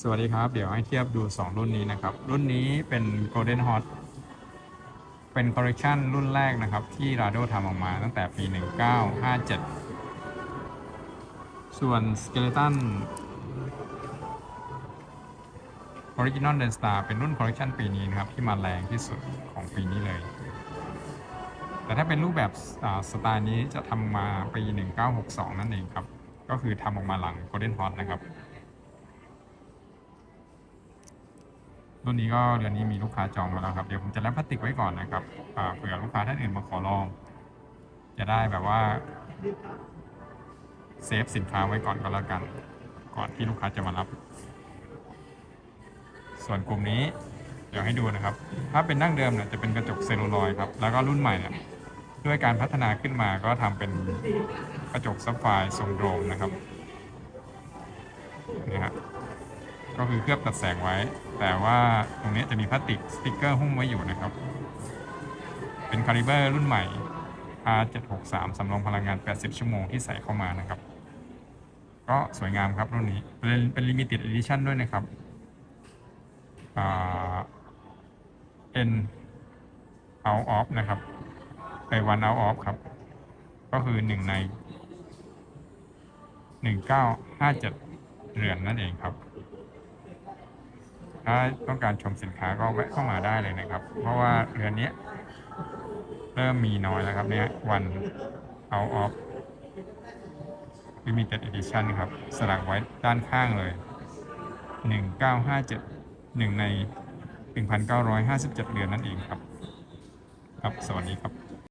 สวัสดีครับ เดี๋ยวให้เทียบดู 2 รุ่นนี้นะครับ รุ่นนี้เป็น Golden Hot เป็นคอลเลกชันรุ่นแรกนะครับ ที่ Rado ทำออกมาตั้งแต่ปี 1957 ส่วน Skeleton Original d e n Star เป็นรุ่นคอลเลกชันปีนี้นะครับ ที่มาแรงที่สุดของปีนี้เลย แต่ถ้าเป็นรูปแบบสไตล์นี้จะทำมาปี 1962 นั่นเองครับ ก็คือทำออกมาหลัง Golden Hot นะครับ รุ่นนี้ก็เดือนนี้มีลูกค้าจองมาแล้วครับ เดี๋ยวผมจะแรปพลาสติกไว้ก่อนนะครับเผื่อลูกค้าท่านอื่นมาขอลอง จะได้แบบว่าเซฟสินค้าไว้ก่อนก็แล้วกัน ก่อนที่ลูกค้าจะมารับ ส่วนกลุ่มนี้เดี๋ยวให้ดูนะครับ ถ้าเป็นดั้งเดิมเนี่ยจะเป็นกระจกเซลลูลอยด์ครับ แล้วก็รุ่นใหม่เนี่ยด้วยการพัฒนาขึ้นมาก็ทำเป็นกระจกซับไฟร์ทรงโดมนะครับนี่ฮะ ก็คือเคลือบตัดแสงไว้ แต่ว่าตรงนี้จะมีพลาสติกสติกเกอร์หุ้มไว้อยู่นะครับ เป็นคาลิเบอร์รุ่นใหม่ R763 สำรองพลังงาน 80 ชั่วโมงที่ใส่เข้ามานะครับ ก็สวยงามครับรุ่นนี้ เป็นเป็นลิมิเต็ด e d i ชั่นด้วยนะครับอ่า N out of นะครับไป one out of ครับ ก็คือหนึ่งใน1957เรือนนั่นเองครับ ถ้าต้องการชมสินค้าก็แวะเข้ามาได้เลยนะครับ เพราะว่าเรือนนี้เริ่มมีน้อยแล้วครับเนี่ยวัน out of limited edition ครับ สลักไว้ด้านข้างเลย 1957หนึ่งใน 1,957เรือนนั่นเองครับ ครับ สวัสดีครับ